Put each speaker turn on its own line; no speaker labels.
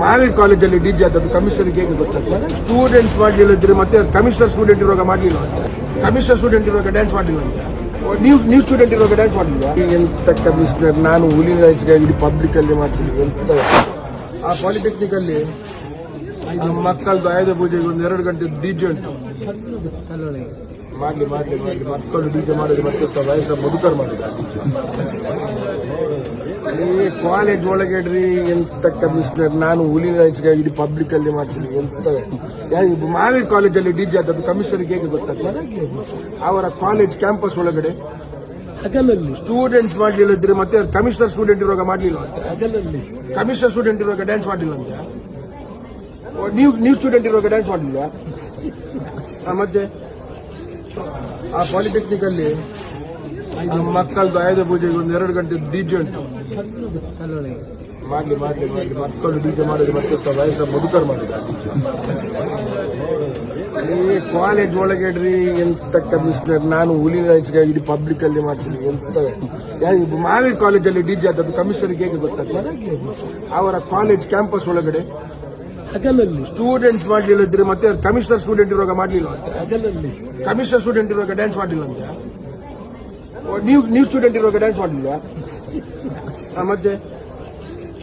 ಮಾವಿ ಕಾಲೇಜಲ್ಲಿ D DJ ಆದದ್ದು ಕಮಿಷನರ್ಗೆ ಹೇಗೆ ಗೊತ್ತಾಗ್ತದೆ? ಸ್ಟೂಡೆಂಟ್ಸ್ ಮಾಡಲಿಲ್ಲದ್ರೆ ಮತ್ತೆ ಕಮಿಷನರ್ ಸ್ಟೂಡೆಂಟ್ ಇರುವಾಗ ಮಾಡಲಿಲ್ಲ ಕಮಿಷನರ್ ಸ್ಟೂಡೆಂಟ್ ಇರುವಾಗ ಡ್ಯಾನ್ಸ್ ಮಾಡಲಿಲ್ಲ ಅಂತ? ನೀವು ನೀವು ಸ್ಟೂಡೆಂಟ್ ಇರುವಾಗ ಡ್ಯಾನ್ಸ್ ಮಾಡಲಿಲ್ಲ ಎಂತ ಕಮಿಷನರ್ ನಾನು ಹುಲಿ ರಾಜ್ಗೆ ಇಡೀ ಪಬ್ಲಿಕ್ ಅಲ್ಲಿ ಮಾಡ್ತೀನಿ ಎಂತ? ಆ ಪಾಲಿಟೆಕ್ನಿಕ್ ಅಲ್ಲಿ ಮಕ್ಕಳದ್ದು ಆಯುಧ ಪೂಜೆಗೆ ಒಂದು ಎರಡು ಗಂಟೆ ಡಿ ಜೆ ಉಂಟು. ಮಾಡಿ ಮಾಡಿ ಮಾಡಿ ಮಕ್ಕಳು ಡಿಜೆ ಮಾಡಿದ್ರೆ ಮತ್ತೆ ವಯಸ್ಸ ಮುದುಕರು ಮಾಡಿದ್ದಾರೆ ಕಾಲೇಜ್ ಒಳಗಡ್ರಿ ಎಂತ ಕಮಿಷನರ್ ನಾನು ಹುಲಿ ರಾಜ್ಗೆ ಇಡೀ ಪಬ್ಲಿಕ್ ಅಲ್ಲಿ ಮಾಡ್ತೀನಿ ಎಂತ. ಮಾವಿ ಕಾಲೇಜಲ್ಲಿ ಡಿಜೆ ಆದದ್ದು ಕಮಿಷನರ್ ಹೇಗೆ ಗೊತ್ತಾಗ್ತದೆ? ಅವರ ಕಾಲೇಜ್ ಕ್ಯಾಂಪಸ್ ಒಳಗಡೆ
ಹಗಲಲ್ಲಿ.
ಸ್ಟೂಡೆಂಟ್ಸ್ ಮಾಡಲಿಲ್ಲದ್ರೆ ಮತ್ತೆ ಕಮಿಷನರ್ ಸ್ಟೂಡೆಂಟ್ ಇರುವಾಗ ಮಾಡಲಿಲ್ಲ ಅಂತ.
ಹಗಲಲ್ಲಿ.
ಕಮಿಷನರ್ ಸ್ಟೂಡೆಂಟ್ ಇರುವಾಗ ಡ್ಯಾನ್ಸ್ ಮಾಡಲಿಲ್ಲ ಅಂತ. ನ್ಯೂ ನೀವು ನೀವು ಸ್ಟೂಡೆಂಟ್ ಇರುವಾಗ ಡ್ಯಾನ್ಸ್ ಮಾಡಲಿಲ್ಲ? ಮತ್ತೆ? ಆ ಪಾಲಿಟೆಕ್ನಿಕ್ ಅಲ್ಲಿ ಮಕ್ಕಳದು ಆಯುಧ ಪೂಜೆಗೆ ಒಂದು ಎರಡು ಗಂಟೆ ಡಿಜೆ ಉಂಟು. ಮಾಡಲಿ ಮಾಡಲಿ ಮಾಡಲಿ. ಮಕ್ಕಳು ಡಿಜೆ ಮಾಡಿದ್ರೆ ಮತ್ತೆ ವಯಸ್ಸ ಮುದುಕರು ಮಾಡಿದ ಈ ಕಾಲೇಜ್ ಒಳಗಡ್ರಿ ಎಂತ ಕಮಿಷನರ್ ನಾನು ಹುಲಿ ರಾಜ್ಗೆ ಇಡೀ ಪಬ್ಲಿಕ್ ಅಲ್ಲಿ ಮಾಡ್ತೀನಿ ಎಂತ. ಮಾವಿ ಕಾಲೇಜಲ್ಲಿ ಡಿಜೆ ಆದದ್ದು ಕಮಿಷನರ್ಗೆ ಹೇಗೆ ಗೊತ್ತಾಗ್ತದೆ? ಅವರ ಕಾಲೇಜ್ ಕ್ಯಾಂಪಸ್ ಒಳಗಡೆ
ಹಗಲಲ್ಲಿ.
ಸ್ಟೂಡೆಂಟ್ಸ್ ಮಾಡಲಿಲ್ಲದ್ರೆ ಮತ್ತೆ ಕಮಿಷನರ್ ಸ್ಟೂಡೆಂಟ್ ಇರುವಾಗ ಮಾಡಲಿಲ್ಲ ಅಂತ ಕಮಿಷನರ್ ಸ್ಟೂಡೆಂಟ್ ಇರುವಾಗ ಡ್ಯಾನ್ಸ್ ಮಾಡಲಿಲ್ಲ ಅಂತ ಓ, ನೀವು ನೀವು ಸ್ಟೂಡೆಂಟ್ ಇರುವಾಗ ಡ್ಯಾನ್ಸ್ ಮಾಡಲಿಲ್ಲ ಮತ್ತೆ